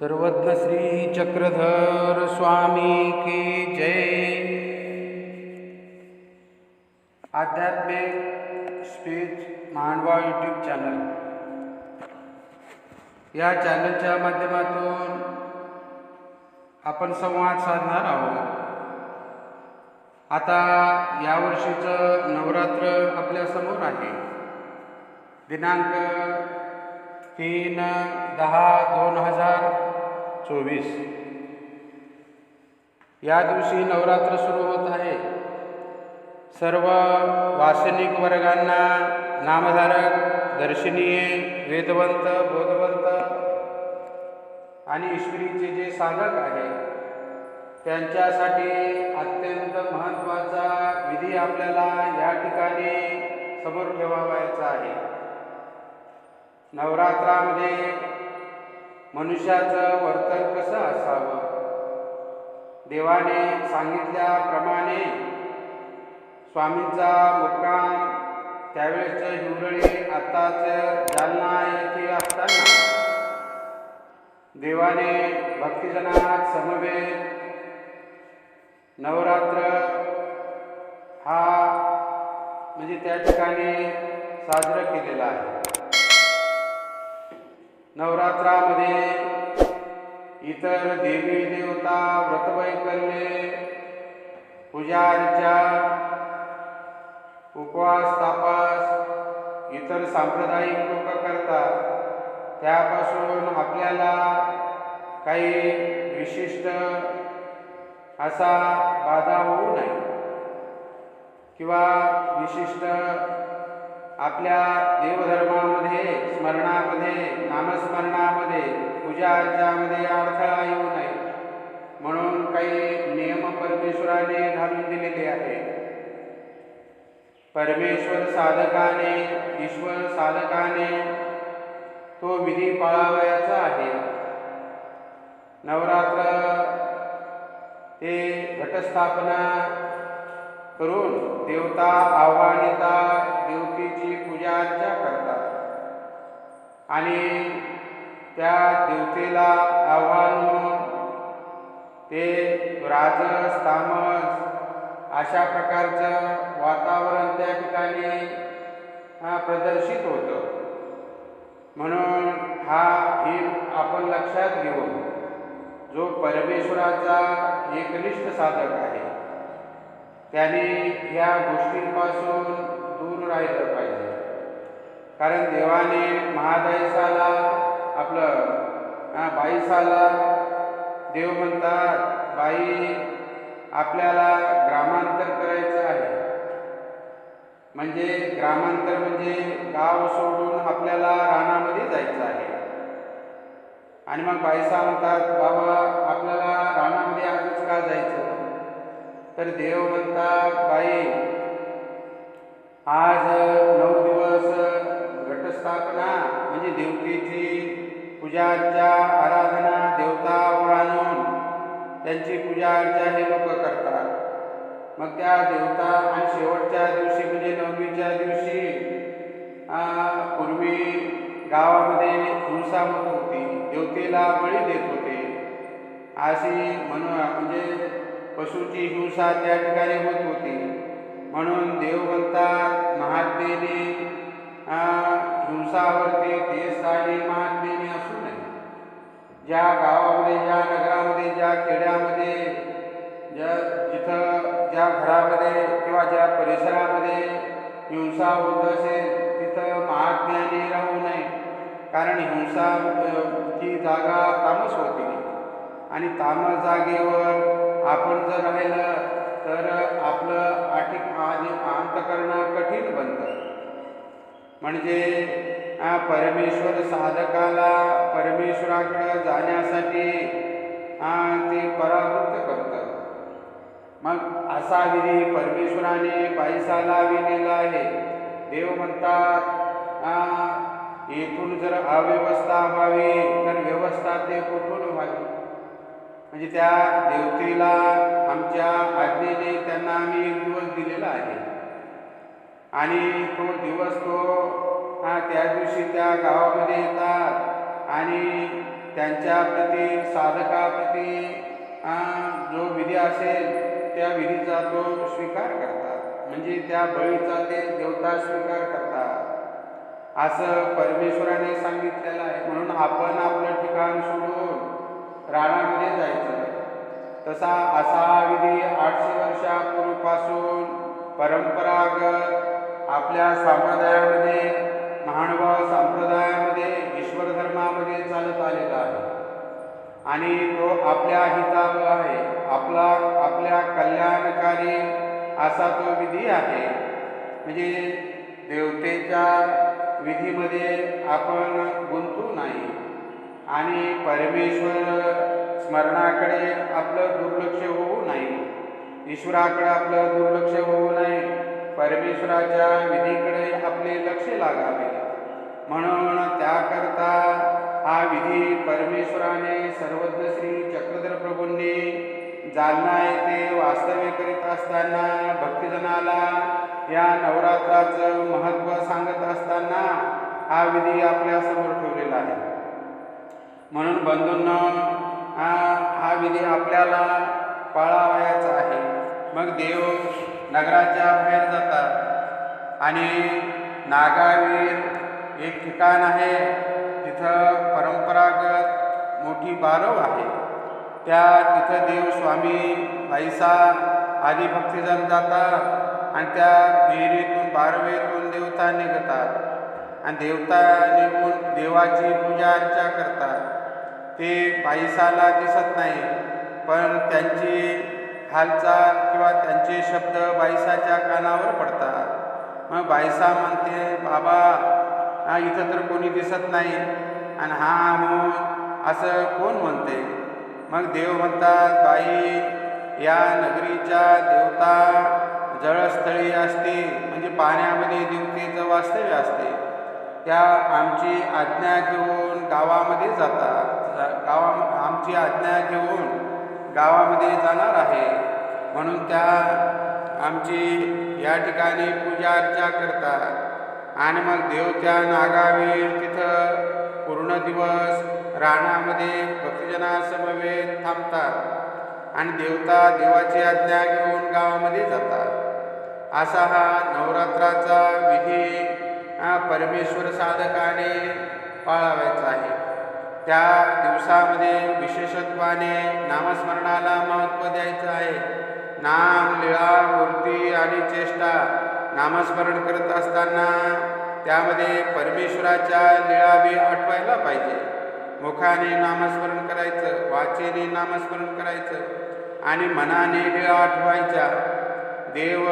सर्वज्ञ श्री चक्रधर स्वामी की जय। आध्यात्मिक स्पीच मांडवा यूट्यूब चॅनल। या चॅनलच्या माध्यमातून आपण संवाद साधणार आहोत। आता यावर्षीचं नवरात्र आपल्यासमोर आहे। दिनांक तीन दहा दोन हजार चोवीस. या दिवशी नवरात्र सुरू होत आहे. सर्व वासनिक वर्गांना नामधारक दर्शनीय वेदवंत बोधवंत आणि ईश्वरीचे जे साधक आहे त्यांच्यासाठी अत्यंत महत्त्वाचा विधी आपल्याला या ठिकाणी समोर ठेवावायचा आहे. नवरात्रामध्ये मनुष्याचं वर्तन कसं असावं? देवाने सांगितल्याप्रमाणे स्वामींचा मुक्काम त्यावेळेचं हिवरळी आत्ताच जालना येथे असताना. देवाने भक्तिजनात समवेत नवरात्र हा म्हणजे त्या ठिकाणी साजरं केलेला आहे. नवरात्रामध्ये इतर देवी देवता व्रतवैकल्ये पूजा उपवास तापास इतर सांप्रदायिक लोक करतात. त्यापासून आपल्याला काही विशिष्ट असा बाधा होऊ नये. किंवा विशिष्ट आपल्या देवधर्मामध्ये स्मरणामध्ये नामस्मरणामध्ये पूजा अर्चामध्ये अडथळा येऊ नये. म्हणून काही नियम परमेश्वराने घालून दिलेले आहे परमेश्वर साधकाने ईश्वर साधकाने तो विधी पाळावयाचा आहे. नवरात्र ते घटस्थापना करून देवता आव्हानिता देवतेची पूजा अर्चा करतात. आणि त्या देवतेला आव्हान म्हणून ते राजस तामस अशा प्रकारचं वातावरण त्या ठिकाणी प्रदर्शित होतं. म्हणून हा हे आपण लक्षात घेऊन जो परमेश्वराचा एकनिष्ठ साधक आहे त्याने या गोष्टींपासून दूर राहिलं पाहिजे. कारण देवाने महादायसाला आपलं बाईसाला देव म्हणतात बाई आपल्याला ग्रामांतर करायचं आहे. म्हणजे ग्रामांतर म्हणजे गाव सोडून आपल्याला रानामध्ये जायचं आहे. आणि मग बाईसा म्हणतात बाबा आपल्याला रानामध्ये आजच का जायचं? तर देव म्हणतात बाई आज नऊ दिवस घटस्थापना म्हणजे देवतेची पूजा अर्चा आराधना देवता आणून त्यांची पूजा अर्चा हे लोक करतात. मग त्या देवता आणि शेवटच्या दिवशी म्हणजे नवमीच्या दिवशी पूर्वी गावामध्ये हिंसा होत होती देवतेला बळी देत होते. अशी म्हणून म्हणजे पशुची हिंसा त्या ठिकाणी होत होती. म्हणून देव म्हणतात महात्मेने हिंसावरती देश आणि महात्मेने असू नये. ज्या गावामध्ये ज्या नगरामध्ये ज्या खेड्यामध्ये ज्या जिथं ज्या घरामध्ये किंवा ज्या परिसरामध्ये हिंसा होत असेल तिथं महात्म्याने राहू नये. कारण हिंसा ची जागा तामस होती. आणि तामस जागेवर आपण जर राहिलं तर आपलं आठिक अंत करणं कठीण बनतं. म्हणजे परमेश्वर साधकाला परमेश्वराकडं जाण्यासाठी ते परावृत्त करतं. मग असा विधी परमेश्वराने बाईसाला विलेला आहे. देव म्हणतात येथून जर अव्यवस्था व्हावी तर व्यवस्था ते कुठून व्हावी? म्हणजे त्या देवतेला आमच्या आज्ञेने त्यांना आम्ही एक दिवस दिलेला आहे. आणि तो दिवस तो हा त्या दिवशी त्या गावामध्ये येतात आणि त्यांच्या प्रती साधकाप्रती जो विधी असेल त्या विधीचा तो स्वीकार करतात. म्हणजे त्या बळीचा ते देवता स्वीकार करतात. असं परमेश्वराने सांगितलेलं आहे. म्हणून आपण आपलं ठिकाण सोडून रानामध्ये जायचं. तसा असा विधी आठशे वर्षापूर्वीपासून परंपरागत आपल्या संप्रदायामध्ये महानुभाव संप्रदायामध्ये ईश्वर धर्मामध्ये चालत आलेला आहे. आणि तो आपल्या हितावर आहे. आपला आपल्या कल्याणकारी असा तो विधी आहे. म्हणजे देवतेच्या विधीमध्ये आपण गुंतू नाही. आणि परमेश्वर स्मरणाकडे आपलं दुर्लक्ष होऊ नाही ईश्वराकडे आपलं दुर्लक्ष होऊ नये. परमेश्वराच्या विधीकडे आपले लक्ष लागावे. म्हणून त्याकरता हा विधी परमेश्वराने सर्वज्ञ श्री चक्रधर प्रभूंनी जालना येथे वास्तव्य करीत असताना भक्तजनाला या नवरात्राचं महत्त्व सांगत असताना हा विधी आपल्यासमोर ठेवलेला आहे. म्हणून बंधूंना हा हा विधी आपल्याला पाळावयाचा आहे. मग देव नगराच्या बाहेर जातात. आणि नागावीर एक ठिकाण आहे तिथं परंपरागत मोठी बारव आहे. त्या तिथं देव स्वामी भाईसा आदी भक्तिजन जातात आणि त्या विहिरीतून बारवेतून देवता निघतात. आणि देवता निघून देवाची पूजा अर्चा करतात. ते बाईसाला दिसत नाही. पण त्यांची हालचाल किंवा त्यांचे शब्द बाईसाच्या कानावर पडतात. मग बाईसा म्हणते बाबा हा इथं तर कोणी दिसत नाही. आणि हा म्हणून असं कोण म्हणते? मग देव म्हणतात बाई या नगरीच्या देवता जळस्थळी असते. म्हणजे पाण्यामध्ये देवतेचं वास्तव्य असते. त्या आमची आज्ञा घेऊन गावामध्ये जातात. गावा आमची आज्ञा घेऊन गावामध्ये जाणार आहे. म्हणून त्या आमची या ठिकाणी पूजा अर्चा करतात. आणि मग देव त्या तिथं पूर्ण दिवस राणामध्ये भक्तजनासमवेत थांबतात. आणि देवता देवाची आज्ञा घेऊन गावामध्ये जातात. असा हा नवरात्राचा विधी परमेश्वर साधकाने पाळावायचा आहे. त्या दिवसामध्ये विशेषत्वाने नामस्मरणाला महत्त्व द्यायचं आहे. नाम लिळा मूर्ती आणि चेष्टा नामस्मरण करत असताना त्यामध्ये परमेश्वराच्या लीळा आठवायला पाहिजे. मुखाने नामस्मरण करायचं वाचेने नामस्मरण करायचं आणि मनाने लीळा आठवायच्या. देव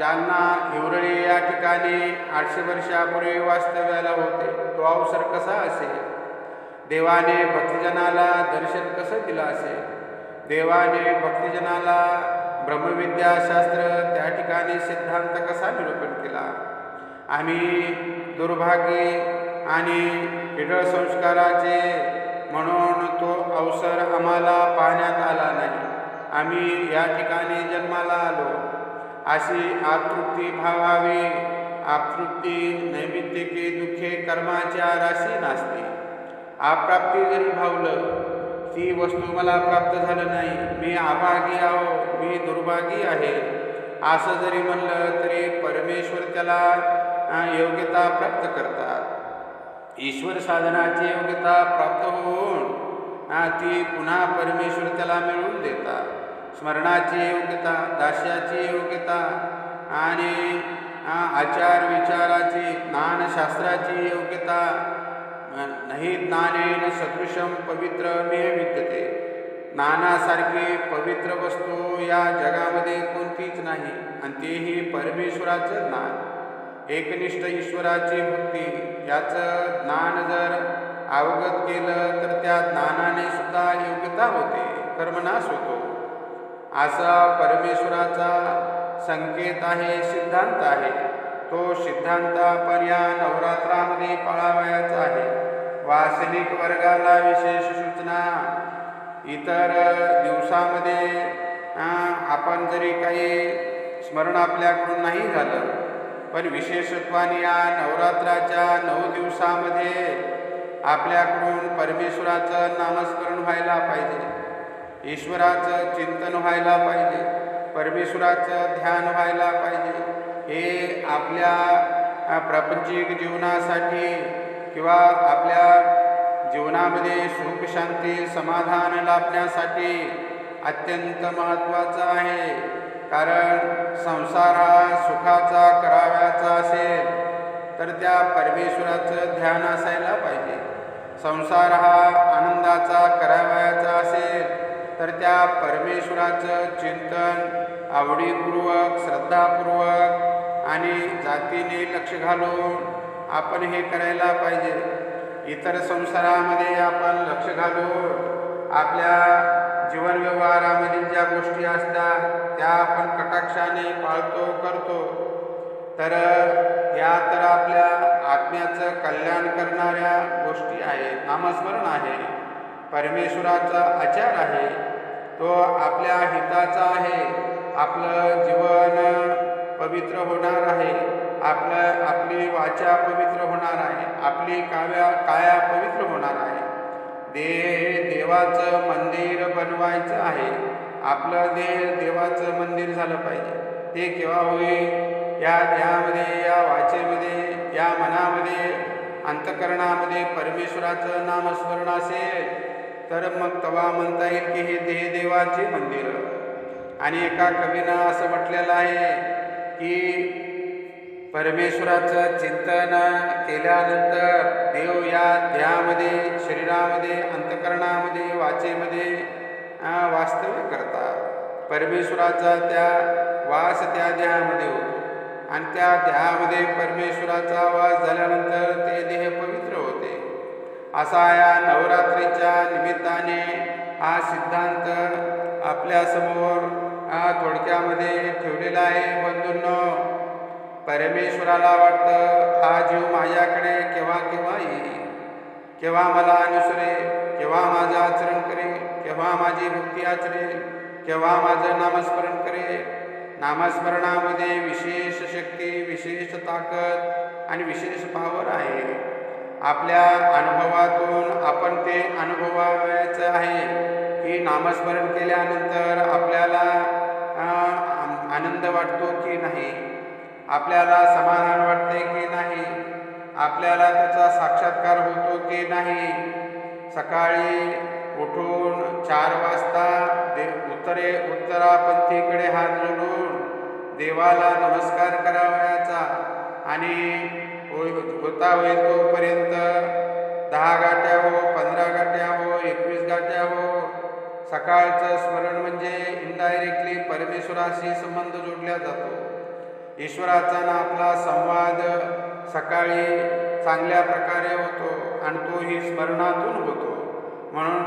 जालना हिवरळी या ठिकाणी आठशे वर्षापूर्वी वास्तव्याला होते. तो अवसर कसा असेल? देवाने भक्तजनाला दर्शन कसं दिलं असेल? देवाने भक्तजनाला ब्रह्मविद्याशास्त्र त्या ठिकाणी सिद्धांत कसा निरूपण केला? आम्ही दुर्भाग्य आणि हिडळ संस्काराचे म्हणून तो अवसर आम्हाला पाहण्यात आला नाही. आम्ही या ठिकाणी जन्माला आलो. अशी आतृप्ती भावावी आपतृप्ती नैमित्तिके दुःखे कर्माच्या राशी नासते. आप्राप्ती जरी भावलं ती वस्तू मला प्राप्त झालं नाही. मी अभागी आहो मी दुर्भागी आहे. असं जरी म्हणलं तरी परमेश्वर त्याला योग्यता प्राप्त करतात. ईश्वर साधनाची योग्यता प्राप्त होऊन ती पुन्हा परमेश्वर त्याला मिळवून देतात. स्मरणाची योग्यता दास्याची योग्यता आणि आचार विचाराची ज्ञानशास्त्राची योग्यता नाही ज्ञानेन सदृशम पवित्र मे विद्यते. ज्ञानासारखी पवित्र वस्तू या जगामध्ये कोणतीच नाही आणि तेही परमेश्वराचं ज्ञान. एकनिष्ठ ईश्वराची भक्ती याचं ज्ञान जर अवगत केलं तर त्या ज्ञानाने सुद्धा योग्यता होते कर्मनाश होतो. असा परमेश्वराचा संकेत आहे सिद्धांत आहे. तो सिद्धांत आपण या नवरात्रामध्ये पाळावयाचा आहे. वासनिक वर्गाला विशेष सूचना. इतर दिवसामध्ये आपण जरी काही स्मरण आपल्याकडून नाही झालं पण विशेषत्वाने या नवरात्राच्या नऊ दिवसामध्ये आपल्याकडून परमेश्वराचं नामस्मरण व्हायला पाहिजे. ईश्वराचं चिंतन व्हायला पाहिजे. परमेश्वराचं ध्यान व्हायला पाहिजे. हे आपल्या प्रापंचिक जीवनासाठी किंवा आपल्या जीवनामध्ये सुख शांती समाधान लाभण्यासाठी अत्यंत महत्त्वाचं आहे. कारण संसार हा सुखाचा कराव्याचा असेल तर त्या परमेश्वराचं ध्यान असायला पाहिजे. संसार हा आनंदाचा करावयाचा असेल तर त्या परमेश्वराचं चिंतन आवडीपूर्वक श्रद्धापूर्वक आणि जातीने लक्ष घालून आपण हे करायला पाहिजे. इतर संसारामध्ये आपण लक्ष घालून आपल्या जीवन व्यवहारामधील ज्या गोष्टी असतात त्या आपण कटाक्षाने पाळतो करतो. तर या तर आपल्या आत्म्याचं कल्याण करणाऱ्या गोष्टी आहेत. नामस्मरण आहे. परमेश्वराचा आचार आहे. तो आपल्या हिताचा आहे. आपलं जीवन पवित्र होणार आहे. आपलं आपली वाचा पवित्र होणार आहे. आपली काव्या काया पवित्र होणार आहे. देह देवाचं मंदिर बनवायचं आहे. आपलं देह देवाचं मंदिर झालं पाहिजे. ते केव्हा होईल? या देहामध्ये या वाचेमध्ये या मनामध्ये अंतकरणामध्ये परमेश्वराचं नामस्मरण असेल तर मग तवा म्हणता येईल की हे देह देवाचे मंदिर. आणि एका कवीनं असं म्हटलेलं आहे की परमेश्वराचं चिंतन केल्यानंतर देव या देहामध्ये शरीरामध्ये अंतकरणामध्ये वाचेमध्ये वास्तव्य करतात. परमेश्वराचा त्या वास त्या देहामध्ये होतो. आणि त्या देहामध्ये परमेश्वराचा वास झाल्यानंतर ते देह पवित्र होते. असा या नवरात्रीच्या निमित्ताने हा सिद्धांत आपल्यासमोर थोडक्यामध्ये ठेवलेला आहे बंधूंनो. परमेश्वराला वाटतं हा जीव माझ्याकडे केव्हा केव्हा येईल? केव्हा मला अनुसरे केव्हा माझं आचरण करेल? केव्हा माझी भक्ती आचरे केव्हा माझं नामस्मरण करेल? नामस्मरणामध्ये विशेष शक्ती विशेष ताकद आणि विशेष पावर आहे. आपल्या अनुभवातून आपण ते अनुभवायचं आहे. की नामस्मरण केल्यानंतर आपल्याला आनंद वाटतो की नाही? आपल्याला समाधान वाटते की नाही? आपल्याला त्याचा साक्षात्कार होतो की नाही? सकाळी उठून चार वाजता दे उत्तरे उत्तरापंथीकडे हात जोडून देवाला नमस्कार करावयाचा आणि होता होईल तोपर्यंत दहा गाठ्या हो पंधरा गाठ्या हो एकवीस गाठ्या हो सकाळचं स्मरण म्हणजे इनडायरेक्टली परमेश्वराशी संबंध जोडला जातो. ईश्वराचा ना आपला संवाद सकाळी चांगल्या प्रकारे होतो आणि तोही स्मरणातून होतो. म्हणून